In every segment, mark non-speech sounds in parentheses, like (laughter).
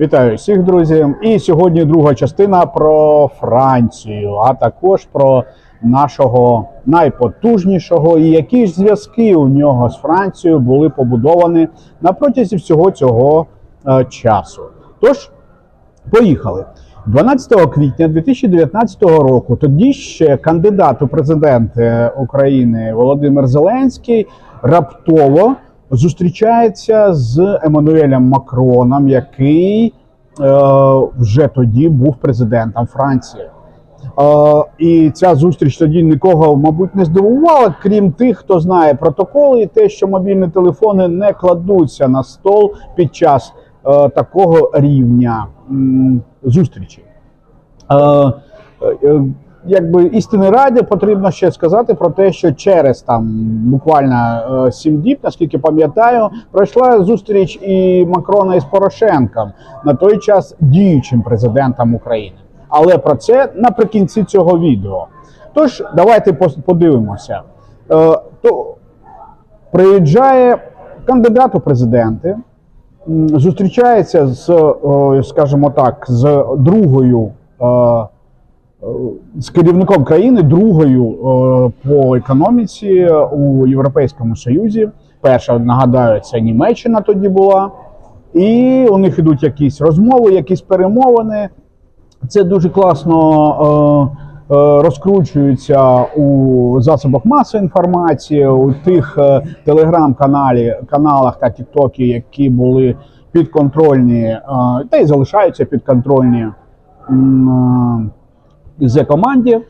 Вітаю всіх, друзі! І сьогодні друга частина про Францію, а також про нашого найпотужнішого і які ж зв'язки у нього з Францією були побудовані на протязі всього цього е, часу. Тож, поїхали. 12 квітня 2019 року тоді ще кандидат у президенти України Володимир Зеленський раптово зустрічається з Еммануелем Макроном, який е, вже тоді був президентом Франції. Е, і ця зустріч тоді нікого, мабуть, не здивувала, крім тих, хто знає протоколи, і те, що мобільні телефони не кладуться на стол під час е, такого рівня м, зустрічі. Е, е, Якби істини раді потрібно ще сказати про те, що через там буквально е, сім діб, наскільки пам'ятаю, пройшла зустріч і Макрона із Порошенком на той час діючим президентом України. Але про це наприкінці цього відео. Тож давайте подивимося. Е, То приїжджає кандидат у президенти, зустрічається з, е, скажімо так, з другою. Е, е, З керівником країни другою е, по економіці у Європейському Союзі. Перша нагадаю, це Німеччина тоді була, і у них ідуть якісь розмови, якісь перемовини. Це дуже класно е, е, розкручується у засобах масової інформації, у тих е, телеграм-каналах та тіктокі, які були підконтрольні, е, та й залишаються підконтрольні е, зе команді.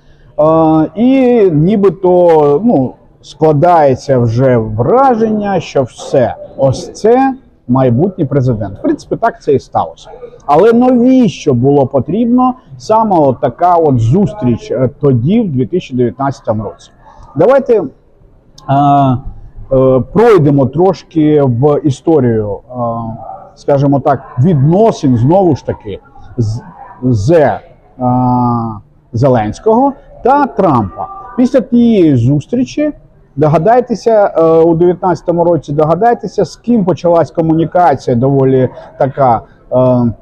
І нібито ну, складається вже враження, що все, ось це майбутній президент. В принципі, так це і сталося. Але навіщо було потрібно саме от така от зустріч е, тоді, в 2019 році? Давайте е, е, пройдемо трошки в історію, скажімо так, відносин знову ж таки з, з Зеленського та Трампа. Після тієї зустрічі догадайтеся е, у 2019 році, догадайтеся, з ким почалась комунікація доволі така е,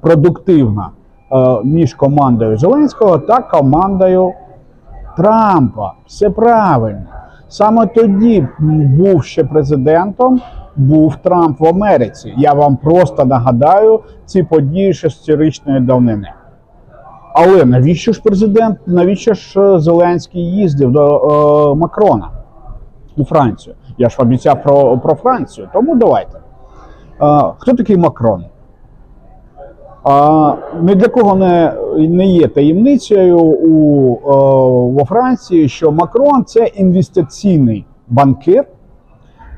продуктивна е, між командою Зеленського та командою Трампа. Все правильно. Саме тоді був ще президентом, був Трамп в Америці. Я вам просто нагадаю ці події шестирічної давнини. Але навіщо ж президент, навіщо ж е, Зеленський їздив до е, Макрона у Францію? Я ж обіцяв про, про Францію, тому давайте. Е, хто такий Макрон? А, ні для кого не, не є таємницею у, е, во Франції, що Макрон це інвестиційний банкир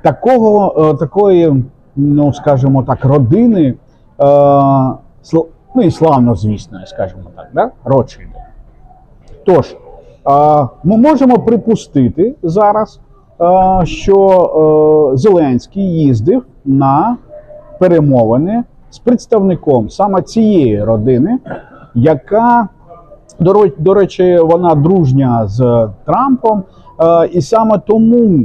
такого, е, такої, ну скажімо так, родини, е, ну і славно, звісно, скажімо так, да? Ротшильди. Тож, ми можемо припустити зараз, що е, Зеленський їздив на перемовини з представником саме цієї родини, яка, до, речі, вона дружня з Трампом, і саме тому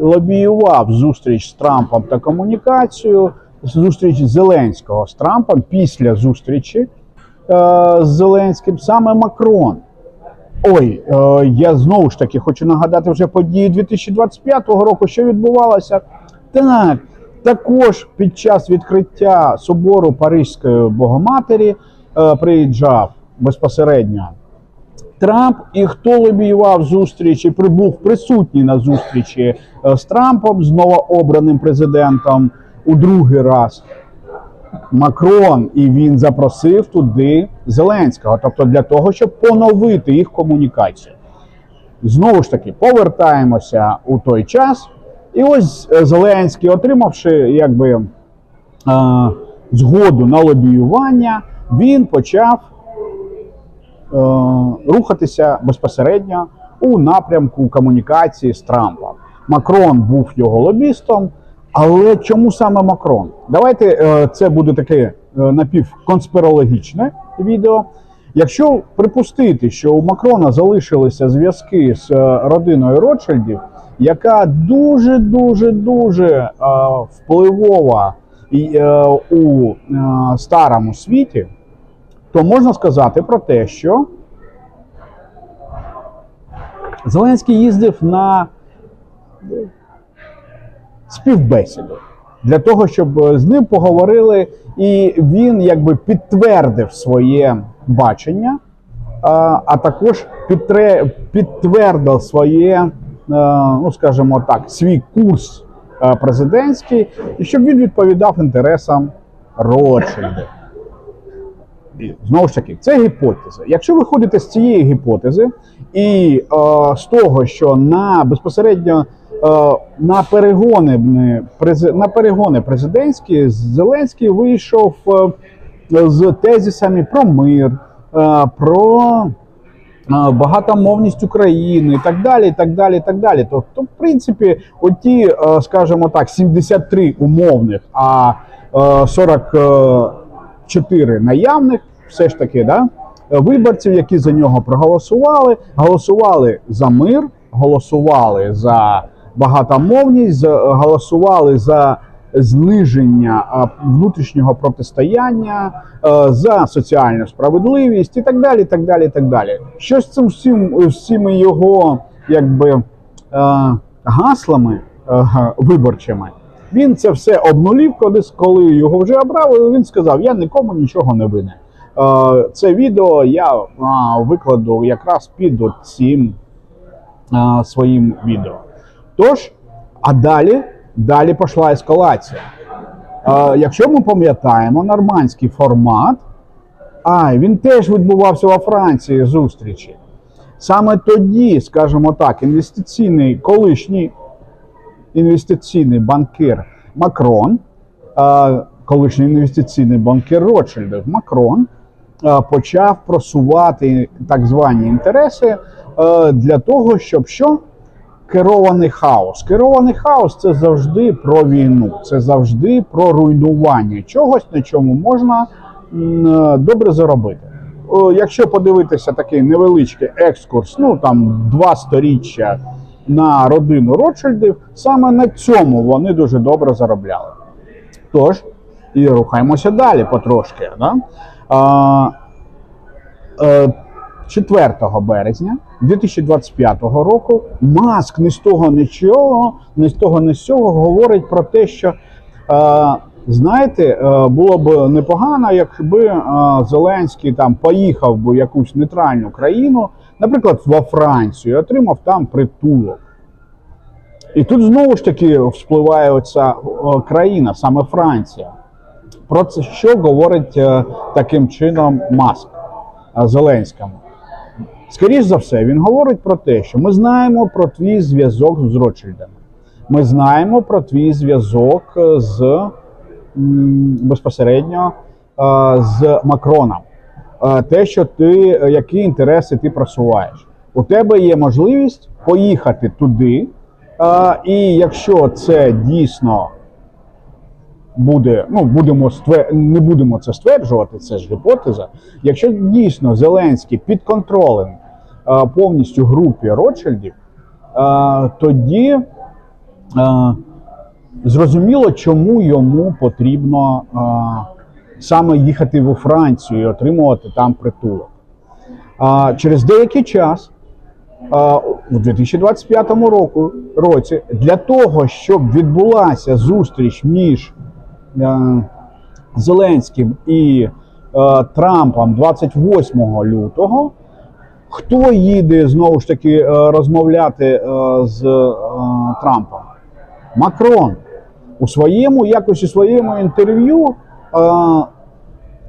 лобіював зустріч з Трампом та комунікацію, зустріч Зеленського з Трампом після зустрічі е, з Зеленським саме Макрон. Ой, е, я знову ж таки хочу нагадати вже події 2025 року, що відбувалося. Так, також під час відкриття собору Паризької Богоматері е, приїжджав безпосередньо Трамп, і хто лобіював зустріч і прибув присутній на зустрічі е, з Трампом, з новообраним президентом у другий раз. Макрон, і він запросив туди Зеленського, тобто для того, щоб поновити їх комунікацію. Знову ж таки, повертаємося у той час. І ось е, Зеленський, отримавши якби е, згоду на лобіювання, він почав е, рухатися безпосередньо у напрямку комунікації з Трампом. Макрон був його лобістом. Але чому саме Макрон? Давайте е, це буде таке е, напівконспірологічне відео. Якщо припустити, що у Макрона залишилися зв'язки з е, родиною Ротшильдів, яка дуже дуже дуже впливова у старому світі, то можна сказати про те, що Зеленський їздив на співбесіду для того, щоб е, з ним поговорили, і він якби підтвердив своє бачення, а, також підтвердив своє, е, ну скажімо так, свій курс е, президентський, і щоб він відповідав інтересам Ротшильдів. І, Знову ж таки, це гіпотеза. Якщо виходити з цієї гіпотези, і е, з того, що на безпосередньо на перегони на перегони президентські Зеленський вийшов е, з тезисами про мир, е, про е, багатомовність України і так далі. і так далі, і так далі. Тобто, в принципі, оті, е, скажімо так, 73 умовних, а е, 44 наявних, все ж таки, да, виборців, які за нього проголосували, голосували за мир, голосували за багатомовність, за- голосували за зниження внутрішнього протистояння, е, за соціальну справедливість і так далі. так далі, так далі. Що з цим всім цими його якби е, гаслами е, виборчими? Він це все обнулів, коли, його вже обрали. Він сказав: Я нікому нічого не винен. Е, Це відео я викладу якраз під цим своїм відео. Тож, а далі, далі пішла ескалація. Е, Якщо ми пам'ятаємо нормандський формат, а він теж відбувався во Франції зустрічі. Саме тоді, скажімо так, інвестиційний колишній інвестиційний банкір Макрон, е, колишній інвестиційний банкір Ротшильдів Макрон почав просувати так звані інтереси для того, щоб що? Керований хаос. Керований хаос це завжди про війну, це завжди про руйнування чогось, на чому можна е, добре заробити. Якщо подивитися такий невеличкий екскурс, ну там два сторіччя на родину Ротшильдів, саме на цьому вони дуже добре заробляли. Тож, і рухаємося далі потрошки. Да? Е, 4 березня 2025 року Маск ні з того нічого, ні з того ні з цього говорить про те, що е, знаєте, е, було б непогано, якби е, Зеленський там поїхав би в якусь нейтральну країну, наприклад, во Францію, і отримав там притулок. І тут знову ж таки вспливає оця о, країна, саме Франція. Про це що говорить е, таким чином Маск е, Зеленському? Скоріш за все, він говорить про те, що ми знаємо про твій зв'язок з Ротшильдами. Ми знаємо про твій зв'язок е, з безпосередньо е, з Макроном. Е, Те, що ти, які інтереси ти просуваєш. У тебе є можливість поїхати туди, і якщо це дійсно буде, ну будемо ствер... не будемо це стверджувати, це ж гіпотеза. Якщо дійсно Зеленський під контролем е, повністю групі Ротшильдів, е, тоді е, зрозуміло, чому йому потрібно е, саме їхати у Францію і отримувати там притулок. А через деякий час, а, у 2025 року, році, для того, щоб відбулася зустріч між Зеленським і е, Трампом 28 лютого, хто їде знову ж таки е, розмовляти е, з е, Трампом? Макрон. У своєму, якось у своєму інтерв'ю е,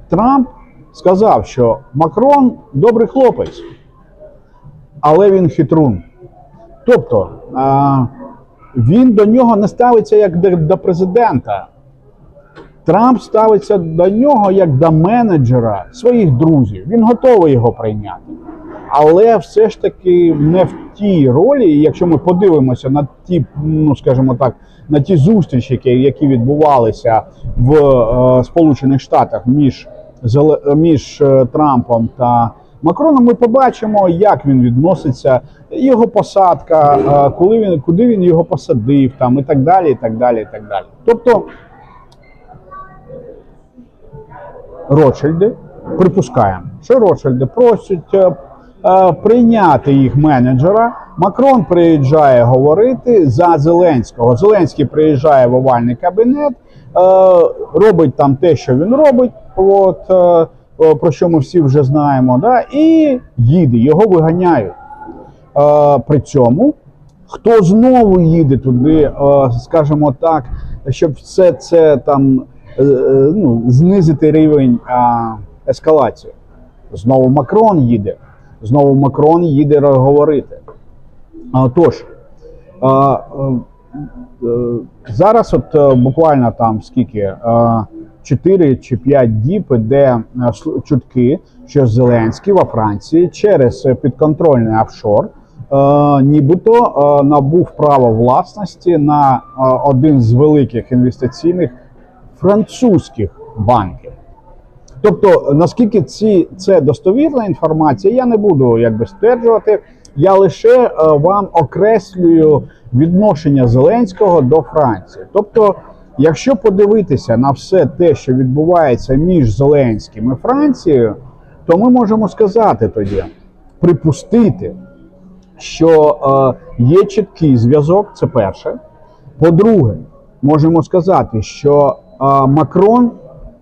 Трамп сказав, що Макрон добрий хлопець, але він хитрун. Тобто е, він до нього не ставиться як до президента. Трамп ставиться до нього як до менеджера своїх друзів. Він готовий його прийняти. Але все ж таки не в тій ролі, якщо ми подивимося на ті, ну скажімо так, на ті зустрічі, які, відбувалися в е, Сполучених Штатах між, між е, Трампом та Макроном, ми побачимо, як він відноситься, його посадка, е, коли він, куди він його посадив, там і так далі, і так далі, і так далі. Тобто Ротшильди, припускаємо, що Ротшильди просять е, е, прийняти їх менеджера. Макрон приїжджає говорити за Зеленського. Зеленський приїжджає в овальний кабінет, е, робить там те, що він робить. От, про що ми всі вже знаємо, да, і їде, його виганяють. При цьому, хто знову їде туди, скажімо так, щоб все це там ну, знизити рівень е, ескалації. Знову Макрон їде. Знову Макрон їде говорити. А, Тож, а, е, е, зараз, от е, буквально там скільки, е, 4 чи 5 діб іде е, чутки, що Зеленський во Франції через е, підконтрольний офшор е, нібито е, набув право власності на е, один з великих інвестиційних французьких банків. Тобто, наскільки ці, це достовірна інформація, я не буду якби стверджувати. Я лише е, вам окреслюю відношення Зеленського до Франції. Тобто, якщо подивитися на все те, що відбувається між Зеленським і Францією, то ми можемо сказати тоді, припустити, що е, є чіткий зв'язок, це перше. По-друге, можемо сказати, що Макрон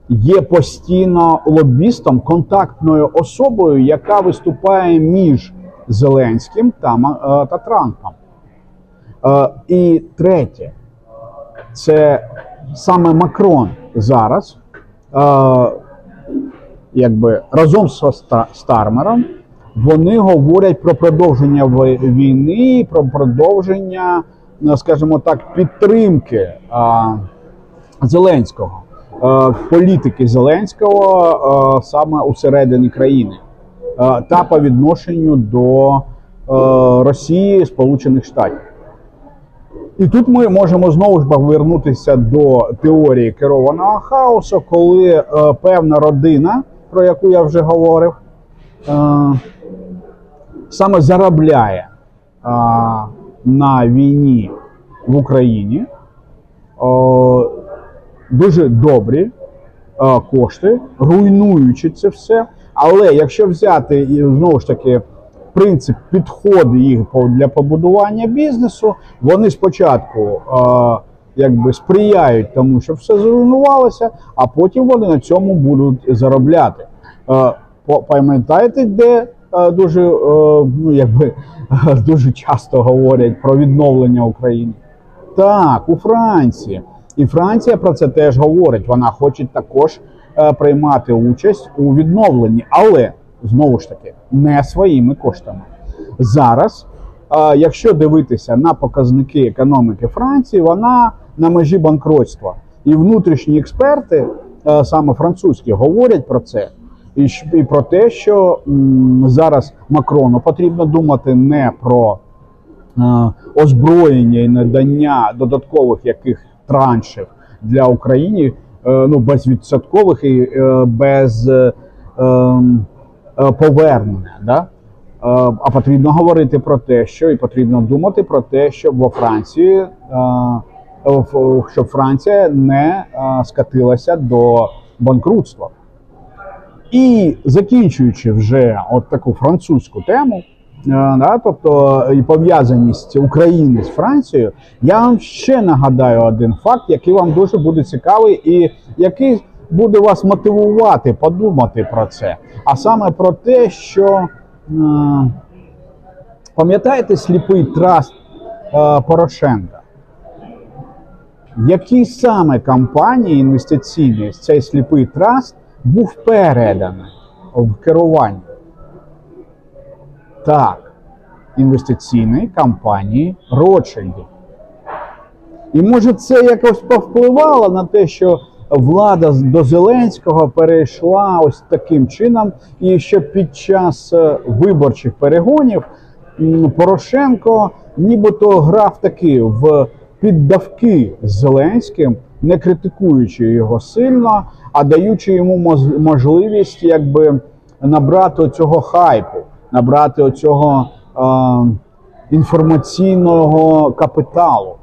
є постійно лобістом, контактною особою, яка виступає між Зеленським та, е, та Трампом. Е, І третє, це саме Макрон зараз, е, якби разом з Ста- Стармером, вони говорять про продовження війни, про продовження, ну, скажімо так, підтримки Зеленського, е, політики Зеленського е, саме усередині країни. Е, та по відношенню до Росії Сполучених Штатів. І тут ми можемо знову ж повернутися до теорії керованого хаосу, коли е, певна родина, про яку я вже говорив, е, саме заробляє е, на війні в Україні. Е, дуже добрі е, кошти, руйнуючи це все. Але якщо взяти знову ж таки принцип підходу їх для побудування бізнесу, вони спочатку е, якби сприяють тому, щоб все зруйнувалося, а потім вони на цьому будуть заробляти. Е, Пам'ятаєте, де дуже, ну, якби, (laughs) дуже часто говорять про відновлення України? Так, у Франції. І Франція про це теж говорить. Вона хоче також е, приймати участь у відновленні, але знову ж таки не своїми коштами. Зараз, е, якщо дивитися на показники економіки Франції, вона на межі банкротства. І внутрішні експерти, е, саме французькі, говорять про це. І, і про те, що м, зараз Макрону потрібно думати не про е, озброєння і надання додаткових яких траншів для України, е, ну безвідсоткових і е, без е, ем, повернення. Да? А потрібно говорити про те, що і потрібно думати про те, щоб во Франції, щоб Франція не скатилася до банкрутства. І закінчуючи вже от таку французьку тему, да, тобто і пов'язаність України з Францією, я вам ще нагадаю один факт, який вам дуже буде цікавий, і який буде вас мотивувати подумати про це. А саме про те, що е, пам'ятаєте сліпий траст е, Порошенка? Які саме компанії інвестиційні цей сліпий траст був переданий в керування? Так, інвестиційної компанії Ротшильдів. І може це якось повпливало на те, що влада до Зеленського перейшла ось таким чином, і що під час е, виборчих перегонів Порошенко нібито грав таки в піддавки з Зеленським, не критикуючи його сильно, а даючи йому можливість якби набрати цього хайпу, набрати оцього е, інформаційного капіталу.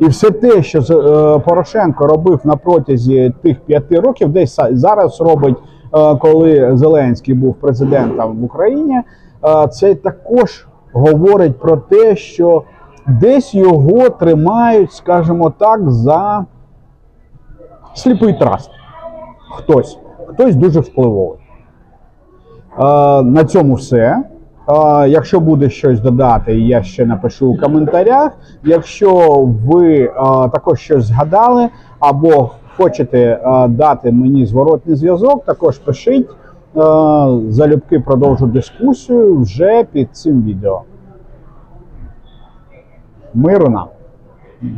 І все те, що е, Порошенко робив на протязі тих п'яти років, десь зараз робить, е, коли Зеленський був президентом в Україні, е, це також говорить про те, що десь його тримають, скажімо так, за сліпий траст. Хтось, хтось дуже впливовий. Е, на цьому все. Е, якщо буде щось додати, я ще напишу у коментарях. Якщо ви е, також щось згадали або хочете дати мені зворотний зв'язок, також пишіть. Залюбки продовжу дискусію вже під цим відео. Миру нам!